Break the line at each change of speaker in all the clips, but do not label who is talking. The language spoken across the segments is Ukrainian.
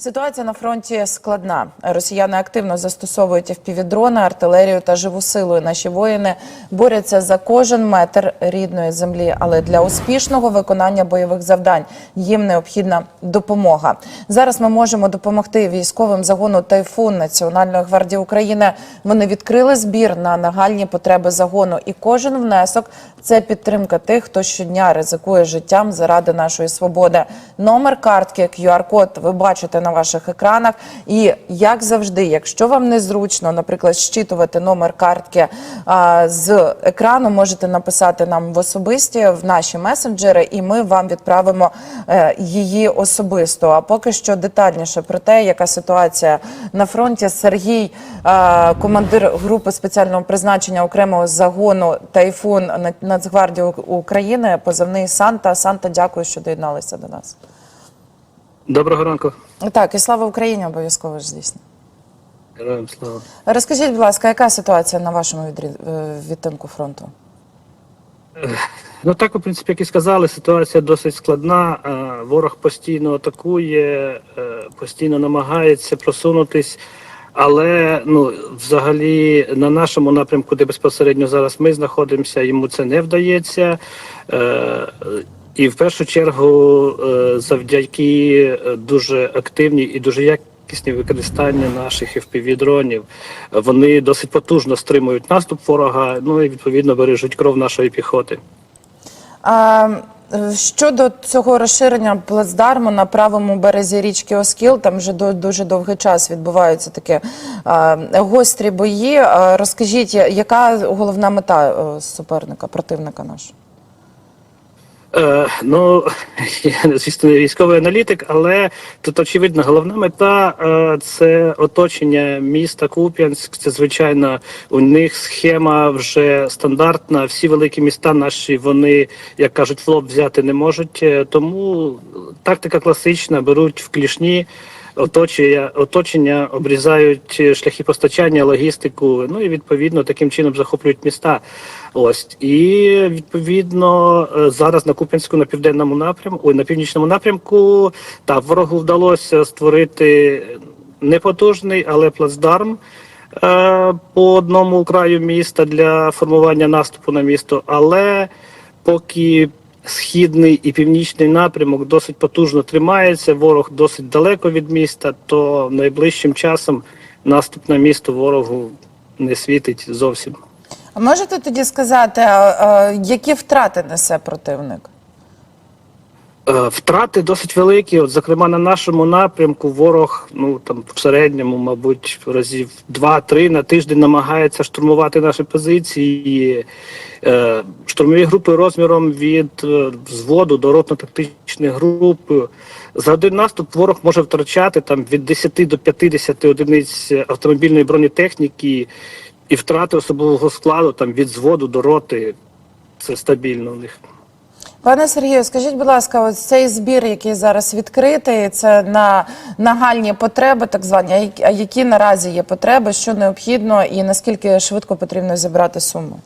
Ситуація на фронті складна. Росіяни активно застосовують FPV-дрони, артилерію та живу силу. Наші воїни борються за кожен метр рідної землі, але для успішного виконання бойових завдань їм необхідна допомога. Зараз ми можемо допомогти військовим загону Тайфун Національної гвардії України. Вони відкрили збір на нагальні потреби загону, і кожен внесок це підтримка тих, хто щодня ризикує життям заради нашої свободи. Номер картки, QR-код ви бачите на ваших екранах. І як завжди, якщо вам незручно, наприклад, щитувати номер картки з екрану, можете написати нам в особисті в наші месенджери, і ми вам відправимо е, її особисто. А поки що детальніше про те, яка ситуація на фронті. Сергій, командир групи спеціального призначення окремого загону Тайфун На- Нацгвардії України, позивний Санта. Санта, дякую, що доєдналися до нас.
Доброго ранку.
Так, і слава Україні обов'язково ж звісно.
Героям слава.
Розкажіть, будь ласка, яка ситуація на вашому е, відтинку фронту?
Ну так, в принципі, як і сказали, ситуація досить складна. Е, Ворог постійно атакує, е, постійно намагається просунутись. Але ну, взагалі на нашому напрямку, де безпосередньо зараз ми знаходимося, йому це не вдається. І в першу чергу, е, завдяки е, дуже активній і дуже якісній використанню наших FPV-дронів, вони досить потужно стримують наступ ворога, ну і відповідно бережуть кров нашої піхоти.
А, е, щодо цього розширення плацдарму на правому березі річки Оскіл, там вже дуже довгий час відбуваються такі гострі бої. Розкажіть, яка головна мета суперника, противника нашого?
Е, ну я звісно не військовий аналітик, але тут очевидно головна мета е, це оточення міста Куп'янськ. Це звичайно у них схема вже стандартна. Всі великі міста наші вони, як кажуть, флоп взяти не можуть. Е, Тому тактика класична: беруть в клішні. Оточення, оточення обрізають е, шляхи постачання, логістику. Ну і відповідно таким чином захоплюють міста. Ось і відповідно е, зараз на Куп'янську на південному напрямку, ой, на північному напрямку, та ворогу вдалося створити непотужний, але плацдарм е, по одному краю міста для формування наступу на місто. Але поки східний і північний напрямок досить потужно тримається, ворог досить далеко від міста, то найближчим часом наступ на місто ворогу не світить зовсім.
А можете тоді сказати, які втрати несе противник?
Е, Втрати досить великі. От, зокрема, на нашому напрямку ворог, ну там в середньому, мабуть, разів два-три на тиждень намагається штурмувати наші позиції. Е, штурмові групи розміром від е, взводу до ротно-тактичних груп. За один наступ ворог може втрачати там від 10 до 50 одиниць автомобільної бронетехніки і втрати особового складу там від взводу до роти. Це стабільно у них.
Пане Сергію, скажіть, будь ласка, ось цей збір, який зараз відкритий, це на нагальні потреби, так звані. А які- наразі є потреби, що необхідно, і наскільки швидко потрібно зібрати суму?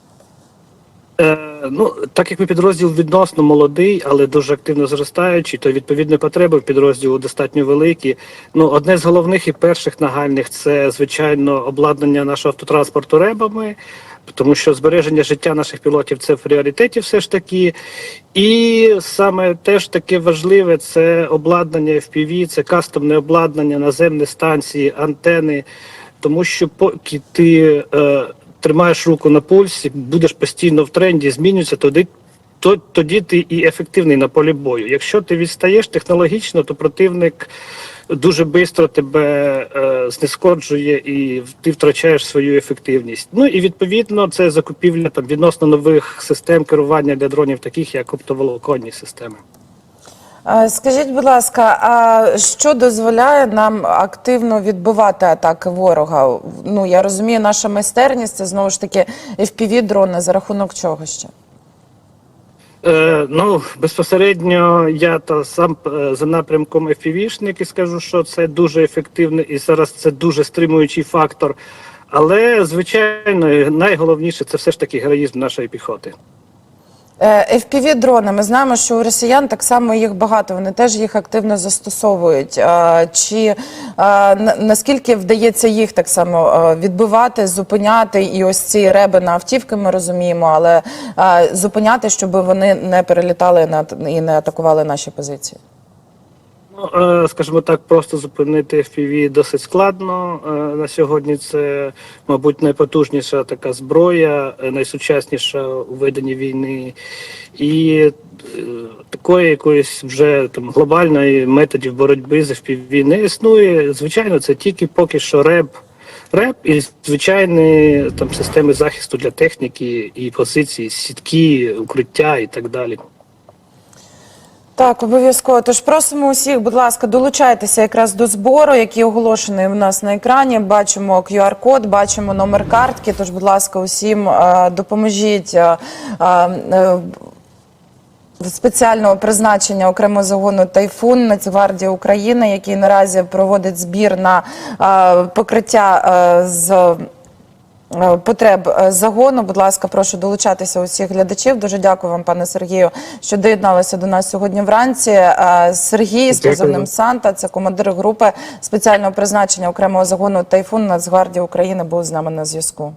Е, ну, так як ми підрозділ відносно молодий, але дуже активно зростаючий, то відповідно потреби в підрозділу достатньо великі. Ну, одне з головних і перших нагальних це звичайно обладнання нашого автотранспорту ребами, тому що збереження життя наших пілотів це в пріоритеті, все ж таки. І саме теж таке важливе це обладнання FPV, це кастомне обладнання, наземні станції, антени. Тому що поки ти е, тримаєш руку на пульсі, будеш постійно в тренді, змінюється, тоді, то, тоді ти і ефективний на полі бою. Якщо ти відстаєш технологічно, то противник дуже швидко тебе е, знескоджує і ти втрачаєш свою ефективність. Ну і відповідно це закупівля там відносно нових систем керування для дронів, таких як оптоволоконні системи.
Скажіть, будь ласка, а що дозволяє нам активно відбивати атаки ворога? Ну я розумію, наша майстерність це знову ж таки fpv дрони за рахунок чого ще?
Е, ну, безпосередньо я та сам е, за напрямком FPV-шник скажу, що це дуже ефективний і зараз це дуже стримуючий фактор. Але, звичайно, найголовніше це все ж таки героїзм нашої піхоти.
Е, fpv дрони Ми знаємо, що у росіян так само їх багато. Вони теж їх активно застосовують. Чи наскільки вдається їх так само е, відбивати, зупиняти і ось ці реби на автівки, ми розуміємо, але зупиняти, щоб вони не перелітали і не атакували наші позиції.
Ну, е, скажімо так, просто зупинити FPV досить складно. Е, На сьогодні це, мабуть, найпотужніша така зброя, е, найсучасніша у веденні війни. І такої якоїсь вже там глобальної методів боротьби з FPV не існує. Звичайно, це тільки поки що РЕБ. РЕП і звичайні там системи захисту для техніки і позицій, сітки, укриття і так далі.
Так, обов'язково. Тож просимо усіх, будь ласка, долучайтеся якраз до збору, який оголошений у нас на екрані. Бачимо QR-код, бачимо номер картки. Тож, будь ласка, усім е, допоможіть. е, е, Спеціального призначення окремого загону Тайфун Нацгвардії України, який наразі проводить збір на покриття з потреб е, загону. Будь ласка, прошу долучатися усіх глядачів. Дуже дякую вам, пане Сергію, що доєдналися до нас сьогодні вранці. Е, Сергій з позивним Санта, це командир групи спеціального призначення окремого загону Тайфун Нацгвардії України, був з нами на зв'язку.